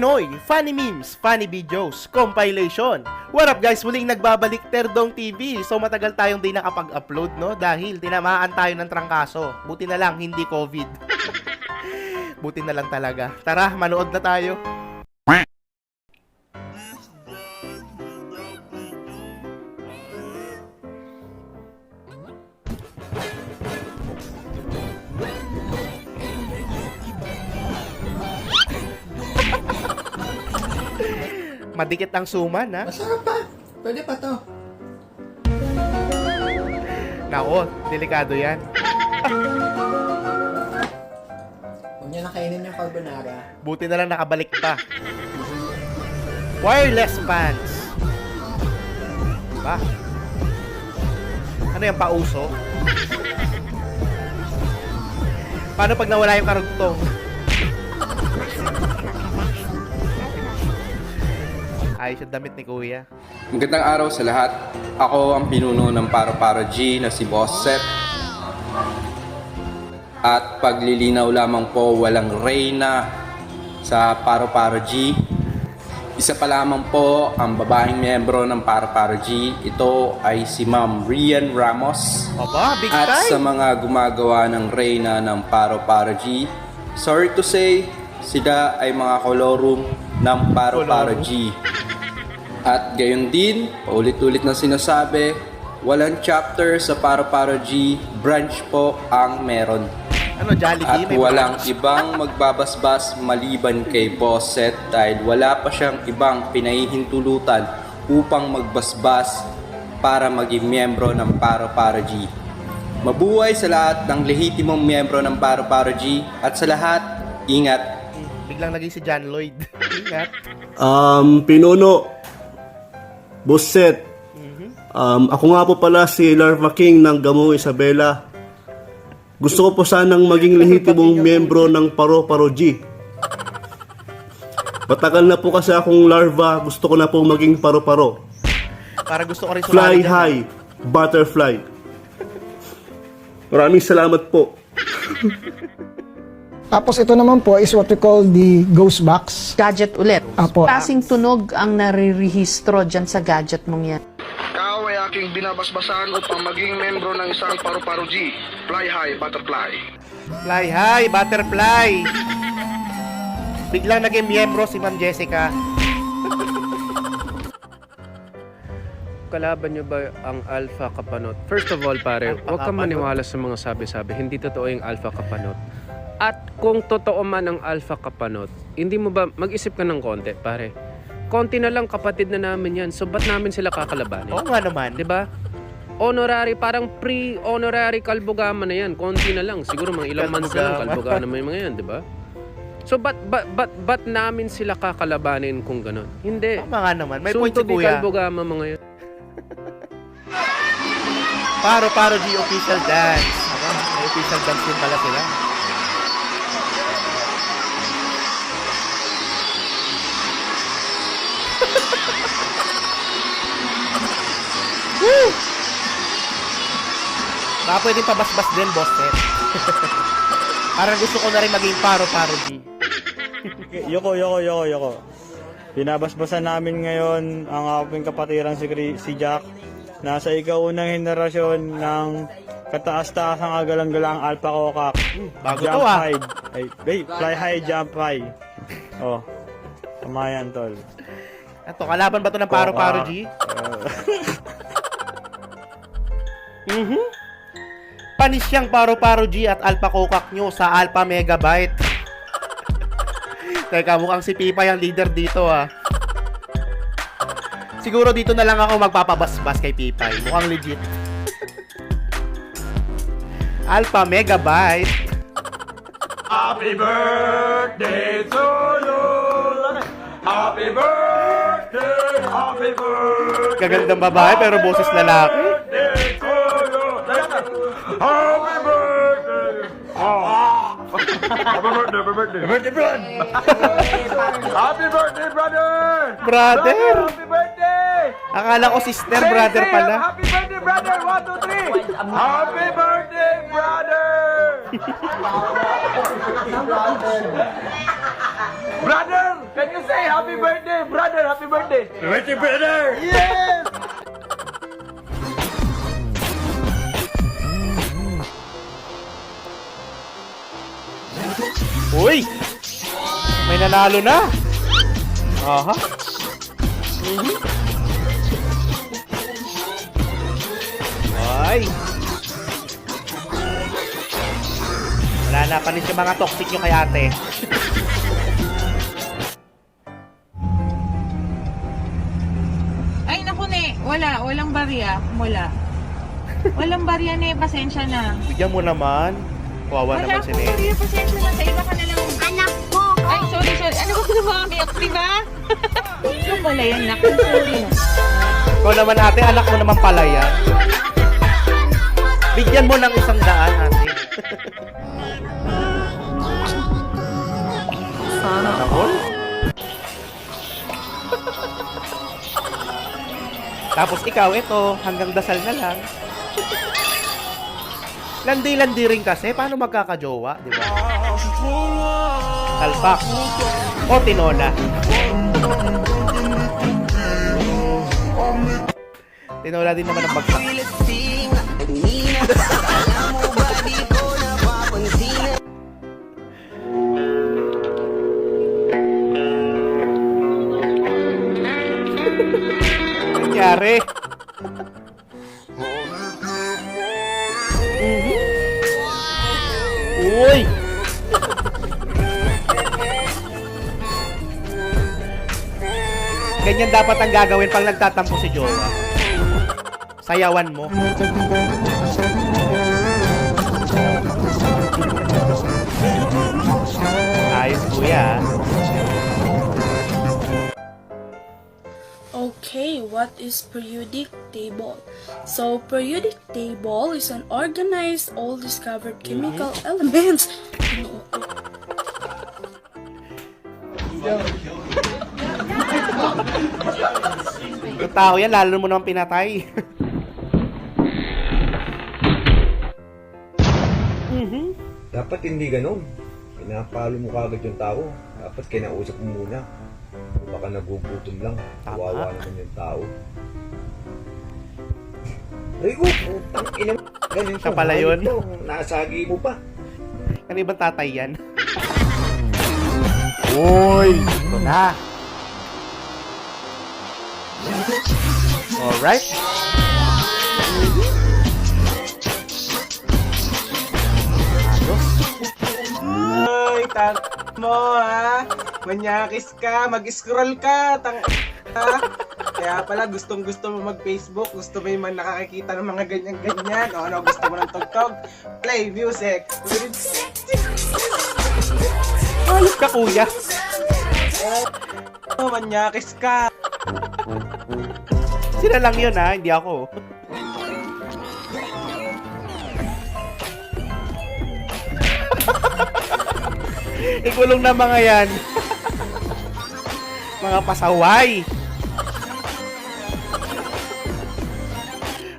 Pinoy, funny memes, funny videos, compilation. What up guys, muling nagbabalik Terdong TV. So matagal tayong di nakapag-upload no dahil tinamaan tayo ng trangkaso. Buti na lang hindi COVID. Buti na lang talaga. Tara, manood na tayo. Madikit ang suman ha. Masarap pa. Pwede pa to. Nako, delikado yan. Huwag niyo nakainin yung carbonara. Buti na lang nakabalik pa. Wireless fans. Ba? Ano yung pauso? Paano pag nawala yung karugtong? Ayos yung damit ni Kuya. Magandang araw sa lahat. Ako ang pinuno ng Paro Paro G na si Boss Seth. At paglilinaw lamang po, walang Reyna sa Paro Paro G. Isa pa lamang po ang babaeng miyembro ng Paro Paro G. Ito ay si Ma'am Rian Ramos. Aba, big At sa time! mga gumagawa ng Reyna ng Paro Paro G, sorry to say, sila ay mga kolorum ng Paro Paro? G. At gayon din, paulit-ulit na sinasabi, walang chapter sa Paro Paro G, branch po ang meron. Ano, Jollibee? At May walang branch? ibang magbabasbas maliban kay Boss Seth dahil wala pa siyang ibang pinahihintulutan upang magbasbas para maging miyembro ng Paro Paro G. Mabuhay sa lahat ng lehitimong miyembro ng Paro Paro G at sa lahat, ingat! Biglang naging si John Lloyd. Ingat. Um, Pinuno, Busset. Um, ako nga po pala si Larva King ng Gamo Isabela. Gusto ko po sanang maging lehitimong miyembro ng Paro Paro G. Matagal na po kasi akong larva, gusto ko na po maging paro-paro. Para gusto ko rin Fly sumali dyan. high, butterfly. Maraming salamat po. Tapos ito naman po is what we call the ghost box. gadget ulit. Apo. Klaseng tunog ang narirehistro dyan sa gadget mong yan. Ikaw ay aking binabasbasan upang maging membro ng isang paru-paro G, Fly High Butterfly. Fly high, butterfly. Biglang naging miyembro si Ma'am Jessica. kalaban nyo ba ang alpha kapanot? First of all, pare, huwag kang maniwala sa mga sabi-sabi. Hindi totoo yung alpha kapanot. At kung totoo man ang alpha kapanot, hindi mo ba, mag-isip ka ng konti, pare. Konti na lang kapatid na namin yan. So, ba't namin sila kakalabanin? Oo nga naman. Di ba? Honorary, parang pre-honorary kalbugama na yan. Konti na lang. Siguro mga ilang months na lang Kalbugama. naman yung mga yan, di ba? So, ba't, ba't, ba't, ba't namin sila kakalabanin kung gano'n? Hindi. Tama nga naman. May Soon point to si be Kuya. kalbugama mga yan. Paro Paro G official dance. Aba, may official dance din pala sila. Baka pwedeng pabasbas din, boss eh. Parang gusto ko na rin maging Paro Paro G. Yoko, yoko, yoko, yoko. Binabasbasan namin ngayon ang aking kapatirang si, si Jack. Nasa ikaunang henerasyon ng kataas-taasang agalang-galang Alpha Kokak. bago jump to, ah. high. Ay, ay, fly high, jump high. Oh, tama yan, tol. Ito, kalaban ba to ng Paro Paro G? Mhm. Panis siyang Paro Paro G at Alpha Kokak nyo sa Alpha Megabyte. Teka, mukhang si Pipa yung leader dito ah. Siguro dito na lang ako magpapabasbas kay Pipay. Mukhang legit. Alpha Megabyte. Happy birthday to you! Happy birthday! Happy birthday! Gagandang babae pero boses lalaki. Happy birthday, happy birthday! Birthday, brother! Happy birthday, brother! Brother! Happy birthday! Akala ko sister brother say, pala. Happy birthday, brother! One, two, three! Happy birthday, brother! brother! Can you say Happy birthday, brother! Happy birthday! Birthday, brother! Uy! May nanalo na! Aha. Mhm. Ay! Wala na, panis yung mga toxic nyo kay ate. Ay, naku ne. Wala. Walang barya. Wala. Walang barya ne. Pasensya na. Bigyan mo naman. Kawawa Wala naman si akong Nene. barya. Pasensya na. Sa iba ka na lang. Anak ko! Ay, sorry, sorry. Ano ba pinamamiyak, di ba? Yung pala yan, nak. Sorry na. Ikaw naman ate, anak mo naman pala yan. Bigyan mo ng isang daan ate. Sana all? Tapos ikaw, ito, hanggang dasal na lang. Landi-landi rin kasi, paano magkakajowa, di ba? Talpak. O tinola. Tinola din naman ang bagsak. Nangyari. Uy! Ganyan dapat ang gagawin pag nagtatampo si Jowa. Sayawan mo. Ayos kuya. What is periodic table? So, periodic table is an organized all discovered chemical elements. Ano ako? Yung tao yan, lalo mo naman pinatay. Mhm. Dapat hindi ganun. Pinapalo mo kagad yung tao. Dapat kinausap mo muna. Baka nagugutom lang. Tama. Kawawa naman yung tao. Rico, putang ina mo. Ganun Siya pala yun. Ito, nasagi mo pa. Ano ibang tatay yan? Uy! Ito na. Alright. Ay, tang mo ha. Manyakis ka, mag-scroll ka, tang. Kaya pala gustong gusto mo mag-Facebook, gusto mo yung man nakakikita ng mga ganyan-ganyan. O ano, gusto mo ng tugtog? Play music. Ayos ka kuya. Oh, manyakis ka. Sila lang yun ha, hindi ako. Ikulong na mga yan. Mga pasaway.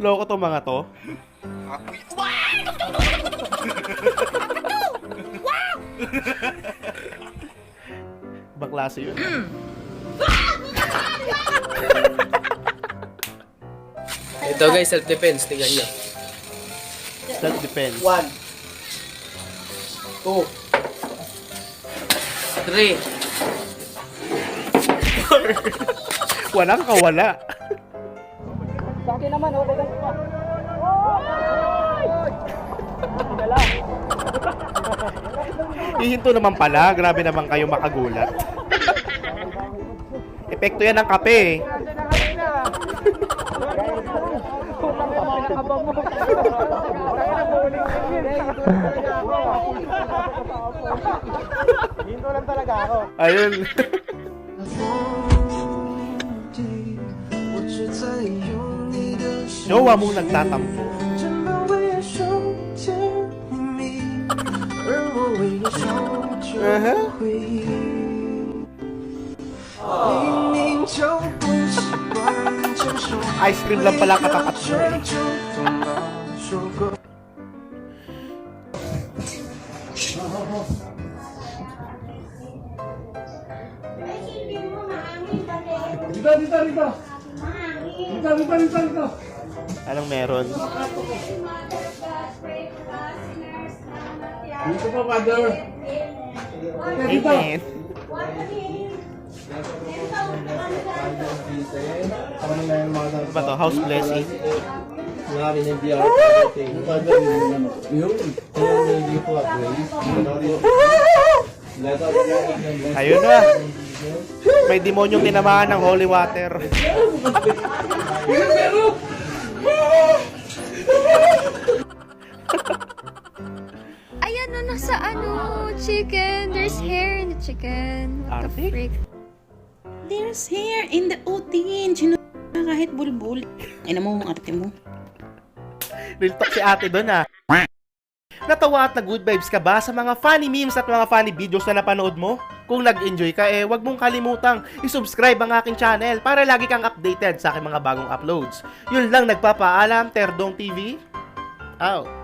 Loko to mga to. Ibang klase yun. Ito guys, self-defense. Tingnan nyo. Self-defense. One. Two. Three. Walang kawala. Hihinto naman pala. Grabe naman kayo makagulat. Epekto yan ng kape eh. Hinto lang talaga ako. Ayun. Jowa mo nagtatampo. Uh-huh. Ice cream lang pala katapat mo eh. Anong meron? Dito pa, Father. Amen. Ano ba to? House blessing? Ayun na. May demonyong tinamaan ng holy water. Ayan na nasa ano, chicken. There's hair in the chicken. What the Arte? freak? There's hair in the utin. Sino kahit bulbul. Ay naman mo arte mo. Real talk si ate doon ah. Natawa at nag-good vibes ka ba sa mga funny memes at mga funny videos na napanood mo? Kung nag-enjoy ka eh, wag mong kalimutang isubscribe ang aking channel para lagi kang updated sa aking mga bagong uploads. Yun lang nagpapaalam, Terdong TV. Out.